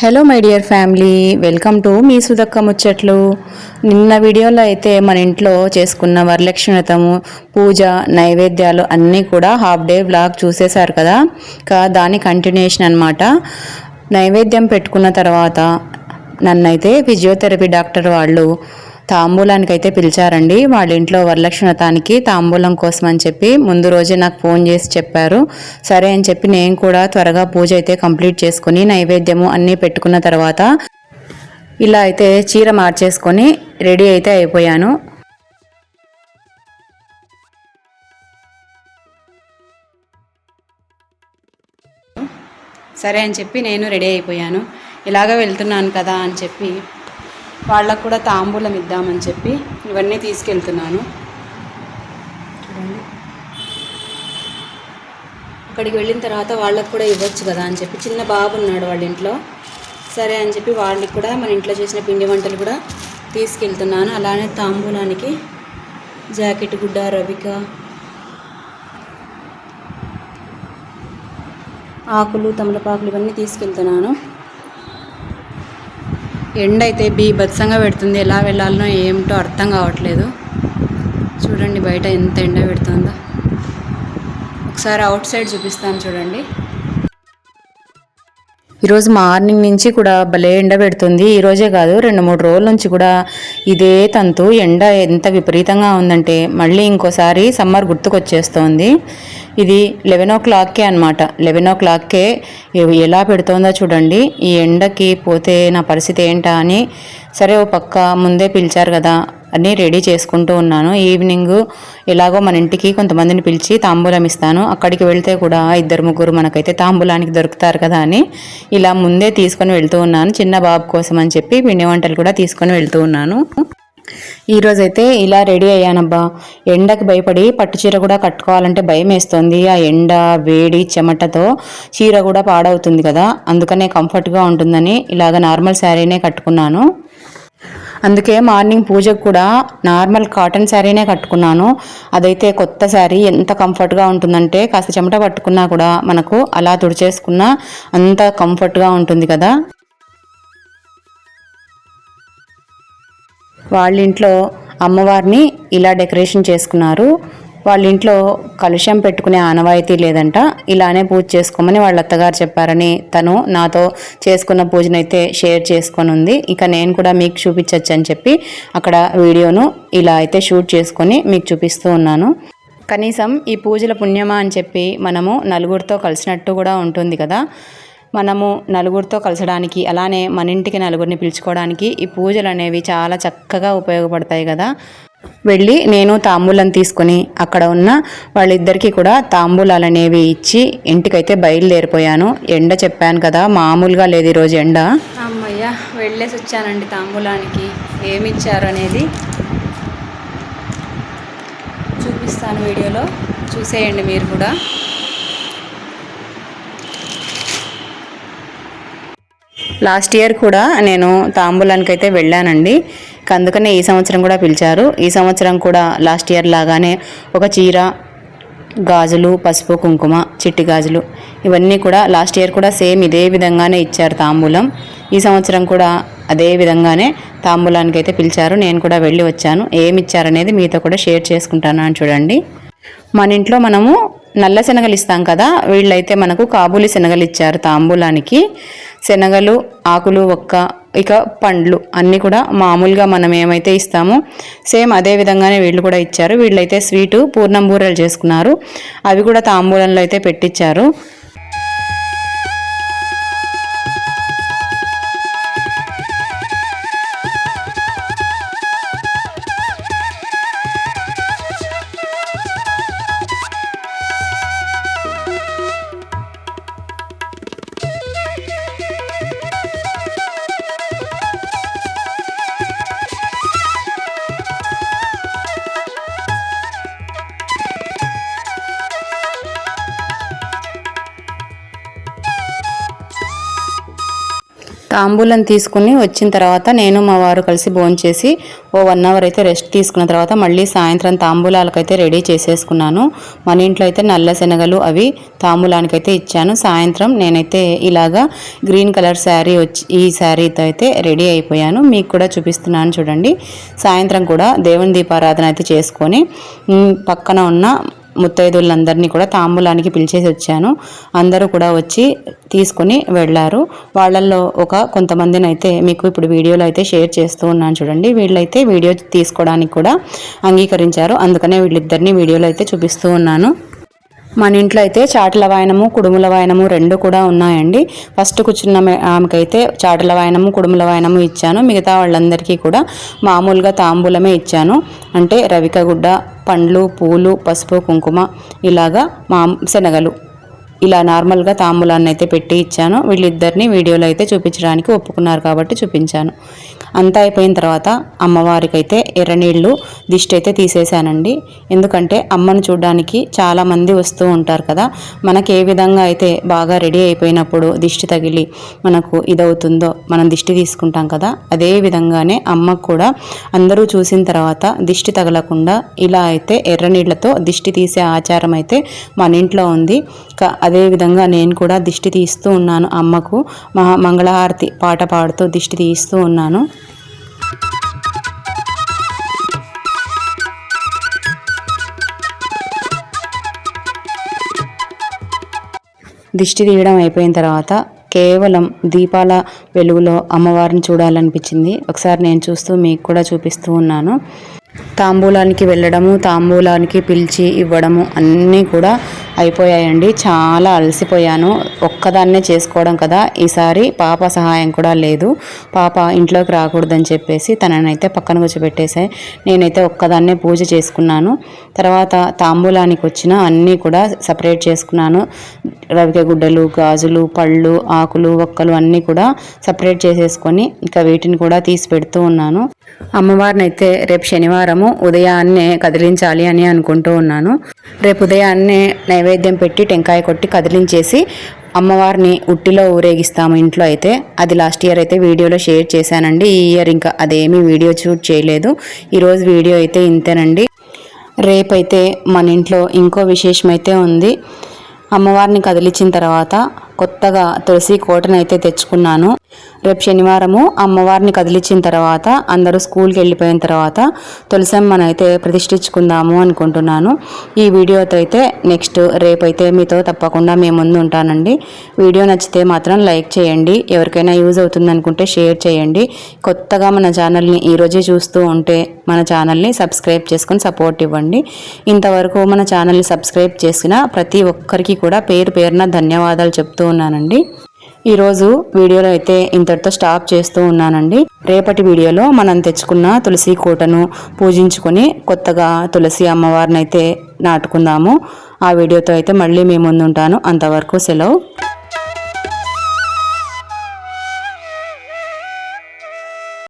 Hello my dear family welcome to మీ సుదక్క ముచ్చట్లు. నిన్న వీడియోలో అయితే మన ఇంట్లో చేసుకున్న వరలక్ష్మి వ్రతము పూజ నైవేద్యాలు అన్నీ కూడా హాఫ్ డే వ్లాగ్ చూసేశారు కదా. కా దాని కంటిన్యూషన్ అనమాట నైవేద్యం పెట్టుకున్న తర్వాత నన్నైతే ఫిజియోథెరపీ డాక్టర్ వాళ్ళు తాంబూలానికి అయితే పిలిచారండి. వాళ్ళ ఇంట్లో వరలక్ష్మి తాంబూలం కోసం అని చెప్పి ముందు రోజే నాకు ఫోన్ చేసి చెప్పారు. సరే అని చెప్పి నేను కూడా త్వరగా పూజ అయితే కంప్లీట్ చేసుకుని నైవేద్యము అన్నీ పెట్టుకున్న తర్వాత ఇలా అయితే చీర మార్చేసుకొని రెడీ అయితే అయిపోయాను. సరే అని చెప్పి నేను రెడీ అయిపోయాను. ఇలాగ వెళ్తున్నాను కదా అని చెప్పి వాళ్ళకు కూడా తాంబూలం ఇద్దామని చెప్పి ఇవన్నీ తీసుకెళ్తున్నాను. చూడండి. అక్కడికి వెళ్ళిన తర్వాత వాళ్ళకు కూడా ఇవ్వచ్చు కదా అని చెప్పి చిన్న బాబు ఉన్నాడు వాళ్ళ ఇంట్లో. సరే అని చెప్పి వాళ్ళకి కూడా మన ఇంట్లో చేసిన పిండి వంటలు కూడా తీసుకెళ్తున్నాను. అలానే తాంబూలానికి జాకెట్ గుడ్డ రవిక ఆకులు తమలపాకులు ఇవన్నీ తీసుకెళ్తున్నాను. ఎండ అయితే బీభత్సంగా పెడుతుంది. ఎలా వెళ్ళాలనో ఏమిటో అర్థం కావట్లేదు. చూడండి బయట ఎంత ఎండ పెడుతుందో. ఒకసారి అవుట్ సైడ్ చూపిస్తాను చూడండి. ఈరోజు మార్నింగ్ నుంచి కూడా భలే ఎండ పెడుతుంది. ఈరోజే కాదు రెండు మూడు రోజుల నుంచి కూడా ఇదే తంతు. ఎండ ఎంత విపరీతంగా ఉందంటే మళ్ళీ ఇంకోసారి సమ్మర్ గుర్తుకొచ్చేస్తోంది. ఇది లెవెన్ ఓ క్లాక్కే అనమాట లెవెన్ ఓ క్లాక్కే ఎలా పెడుతోందో చూడండి. ఈ ఎండకి పోతే నా పరిస్థితి ఏంటా అని సరే ఓ పక్క ముందే పిలిచారు కదా. అన్నీ రెడీ చేసుకుంటూ ఉన్నాను. ఈవినింగ్ ఎలాగో మన ఇంటికి కొంతమందిని పిలిచి తాంబూలం ఇస్తాను. అక్కడికి వెళ్తే కూడా ఇద్దరు ముగ్గురు మనకైతే తాంబూలానికి దొరుకుతారు కదా అని ఇలా ముందే తీసుకొని వెళ్తూ ఉన్నాను. చిన్న బాబు కోసం అని చెప్పి పిండి వంటలు కూడా తీసుకొని వెళ్తూ ఉన్నాను. ఈరోజైతే ఇలా రెడీ అయ్యానబ్బా. ఎండకి భయపడి పట్టు చీర కూడా కట్టుకోవాలంటే భయం వేస్తుంది ఆ ఎండ వేడి చెమటతో చీర కూడా పాడవుతుంది కదా. అందుకనే కంఫర్ట్గా ఉంటుందని ఇలాగ నార్మల్ శారీనే కట్టుకున్నాను. అందుకే మార్నింగ్ పూజకు కూడా నార్మల్ కాటన్ శారీనే కట్టుకున్నాను. అదైతే కొత్త శారీ ఎంత కంఫర్ట్గా ఉంటుందంటే కాస్త చెమట పట్టుకున్నా కూడా మనకు అలా తుడిచేసుకున్నా అంత కంఫర్ట్గా ఉంటుంది కదా. వాళ్ళ ఇంట్లో అమ్మవారిని ఇలా డెకరేషన్ చేసుకున్నారు. వాళ్ళ ఇంట్లో కలుషం పెట్టుకునే ఆనవాయితీ లేదంట. ఇలానే పూజ చేసుకోమని వాళ్ళ అత్తగారు చెప్పారని తను నాతో చేసుకున్న పూజనైతే షేర్ చేసుకొని ఉంది ఇక నేను కూడా మీకు చూపించవచ్చు అని చెప్పి అక్కడ వీడియోను ఇలా అయితే షూట్ చేసుకొని మీకు చూపిస్తూ ఉన్నాను. కనీసం ఈ పూజల పుణ్యమా అని చెప్పి మనము నలుగురితో కలిసినట్టు కూడా ఉంటుంది కదా. మనము నలుగురితో కలిసడానికి అలానే మన ఇంటికి నలుగురిని పిలుచుకోవడానికి ఈ పూజలు అనేవి చాలా చక్కగా ఉపయోగపడతాయి కదా. వెళ్ళి నేను తాంబూలం తీసుకొని అక్కడ ఉన్న వాళ్ళిద్దరికీ కూడా తాంబూలాలు అనేవి ఇచ్చి ఇంటికైతే బయలుదేరిపోయాను. ఎండ చెప్పాను కదా మామూలుగా లేదు ఈరోజు ఎండ. అమ్మయ్య వెళ్ళేసి వచ్చానండి తాంబూలానికి. ఏమి ఇచ్చారు అనేది చూపిస్తాను వీడియోలో. చూసేయండి మీరు కూడా. లాస్ట్ ఇయర్ కూడా నేను తాంబూలానికి అయితే వెళ్ళానండి. అందుకనే ఈ సంవత్సరం కూడా పిలిచారు. ఈ సంవత్సరం కూడా లాస్ట్ ఇయర్ లాగానే ఒక చీర గాజులు పసుపు కుంకుమ చిట్టి గాజులు ఇవన్నీ కూడా లాస్ట్ ఇయర్ కూడా సేమ్ ఇదే విధంగానే ఇచ్చారు తాంబూలం. ఈ సంవత్సరం కూడా అదే విధంగానే తాంబూలానికి అయితే పిలిచారు. నేను కూడా వెళ్ళి వచ్చాను. ఏమి ఇచ్చారనేది మీతో కూడా షేర్ చేసుకుంటాను అని చూడండి. మన ఇంట్లో మనము నల్ల శనగలు ఇస్తాం కదా వీళ్ళైతే మనకు కాబూలి శనగలు ఇచ్చారు తాంబూలానికి. శనగలు ఆకులు ఒక్క ఇక పండ్లు అన్నీ కూడా మామూలుగా మనం ఏమైతే ఇస్తామో సేమ్ అదే విధంగానే వీళ్ళు కూడా ఇచ్చారు. వీళ్ళైతే స్వీటు పూర్ణం బూరెలు చేసుకున్నారు. అవి కూడా తాంబూలంలో అయితే పెట్టించారు తాంబూలం తీసుకుని వచ్చిన తర్వాత నేను మా వారు కలిసి భోంచేసి ఓ వన్ అవర్ అయితే రెస్ట్ తీసుకున్న తర్వాత మళ్ళీ సాయంత్రం తాంబూలాలకైతే రెడీ చేసేసుకున్నాను. మన ఇంట్లో అయితే నల్ల శనగలు అవి తాంబూలానికైతే ఇచ్చాను. సాయంత్రం నేనైతే ఇలాగా గ్రీన్ కలర్ శారీ వచ్చి ఈ శారీతో అయితే రెడీ అయిపోయాను. మీకు కూడా చూపిస్తున్నాను చూడండి. సాయంత్రం కూడా దేవుని దీపారాధన అయితే చేసుకొని పక్కన ఉన్న ముత్తైదులందరినీ కూడా తాంబూలానికి పిలిచేసి వచ్చాను. అందరూ కూడా వచ్చి తీసుకుని వెళ్ళారు. వాళ్ళల్లో ఒక కొంతమందిని అయితే మీకు ఇప్పుడు వీడియోలో అయితే షేర్ చేస్తూ ఉన్నాను చూడండి. వీళ్ళైతే వీడియో తీసుకోవడానికి కూడా అంగీకరించారు. అందుకనే వీళ్ళిద్దరిని వీడియోలో అయితే చూపిస్తూ ఉన్నాను. మన ఇంట్లో అయితే చాటల వాయనము కుడుముల వాయనము రెండు కూడా ఉన్నాయండి. ఫస్ట్ కూర్చున్న ఆమెకైతే చాటల వాయనము కుడుముల వాయనము ఇచ్చాను. మిగతా వాళ్ళందరికీ కూడా మామూలుగా తాంబూలమే ఇచ్చాను. అంటే రవిక గుడ్డ పండ్లు పూలు పసుపు కుంకుమ ఇలాగా మా శనగలు ఇలా నార్మల్గా తాంబూలాన్ని అయితే పెట్టి ఇచ్చాను. వీళ్ళిద్దరిని వీడియోలో అయితే చూపించడానికి ఒప్పుకున్నారు కాబట్టి చూపించాను. అంతా అయిపోయిన తర్వాత అమ్మవారికైతే ఎర్రనీళ్ళు దిష్టి అయితే తీసేశానండి. ఎందుకంటే అమ్మను చూడడానికి చాలామంది వస్తూ ఉంటారు కదా మనకి ఏ విధంగా అయితే బాగా రెడీ అయిపోయినప్పుడు దిష్టి తగిలి మనకు ఇదవుతుందో మనం దిష్టి తీసుకుంటాం కదా అదే విధంగానే అమ్మకు కూడా అందరూ చూసిన తర్వాత దిష్టి తగలకుండా ఇలా అయితే ఎర్రనీళ్ళతో దిష్టి తీసే ఆచారం అయితే మన ఇంట్లో ఉంది. క- అదే విధంగా నేను కూడా దిష్టి తీస్తూ ఉన్నాను అమ్మకు. మహా మంగళహారతి పాట పాడుతూ దిష్టి తీస్తూ ఉన్నాను. దిష్టి తీయడం అయిపోయిన తర్వాత కేవలం దీపాల వెలుగులో అమ్మవారిని చూడాలనిపించింది. ఒకసారి నేను చూస్తూ మీకు కూడా చూపిస్తూ ఉన్నాను. తాంబూలానికి వెళ్ళడము తాంబూలానికి పిలిచి ఇవ్వడము అన్నీ కూడా అయిపోయాయండి. చాలా అలసిపోయాను. ఒక్కదాన్నే చేసుకోవడం కదా. ఈసారి పాప సహాయం కూడా లేదు. పాప ఇంట్లోకి రాకూడదని చెప్పేసి తననైతే పక్కన కూర్చోబెట్టేసాయి నేనైతే ఒక్కదాన్నే పూజ చేసుకున్నాను. తర్వాత తాంబూలానికి వచ్చిన అన్నీ కూడా సపరేట్ చేసుకున్నాను. రవిక గుడ్డలు గాజులు పళ్ళు ఆకులు ఒక్కలు అన్నీ కూడా సపరేట్ చేసేసుకొని ఇంకా వీటిని కూడా తీసి పెడుతూ ఉన్నాను. అమ్మవారిని అయితే రేపు శనివారము ఉదయాన్నే కదిలించాలి అని అనుకుంటూ ఉన్నాను. రేపు ఉదయాన్నే నైవేద్యం పెట్టి టెంకాయ కొట్టి కదిలించేసి అమ్మవారిని ఉట్టిలో ఊరేగిస్తాము ఇంట్లో అయితే. అది లాస్ట్ ఇయర్ అయితే వీడియోలో షేర్ చేశానండి. ఈ ఇయర్ ఇంకా అదేమీ వీడియో షూట్ చేయలేదు. ఈరోజు వీడియో అయితే ఇంతేనండి. రేపైతే మన ఇంట్లో ఇంకో విశేషం అయితే ఉంది. అమ్మవారిని కదిలించిన తర్వాత కొత్తగా తులసి కోటను అయితే తెచ్చుకున్నాను. రేపు శనివారము అమ్మవారిని కదిలించిన తర్వాత అందరూ స్కూల్కి వెళ్ళిపోయిన తర్వాత తులసమ్మను అయితే ప్రతిష్ఠించుకుందాము అనుకుంటున్నాను. ఈ వీడియోతో అయితే నెక్స్ట్ రేపైతే మీతో తప్పకుండా మేము ముందు ఉంటానండి. వీడియో నచ్చితే మాత్రం లైక్ చేయండి. ఎవరికైనా యూజ్ అవుతుంది అనుకుంటే షేర్ చేయండి. కొత్తగా మన ఛానల్ని ఈరోజే చూస్తూ ఉంటే మన ఛానల్ని సబ్స్క్రైబ్ చేసుకొని సపోర్ట్ ఇవ్వండి. ఇంతవరకు మన ఛానల్ని సబ్స్క్రైబ్ చేసిన ప్రతి ఒక్కరికి కూడా పేరు పేరున ధన్యవాదాలు చెప్తూ ఉన్నానండి ఈరోజు వీడియోలో అయితే ఇంతటితో స్టాప్ చేస్తూ ఉన్నానండి. రేపటి వీడియోలో మనం తెచ్చుకున్న తులసి కోటను పూజించుకొని కొత్తగా తులసి అమ్మవారిని అయితే నాటుకుందాము. ఆ వీడియోతో అయితే మళ్ళీ మీ ముందుంటాను. అంతవరకు సెలవు.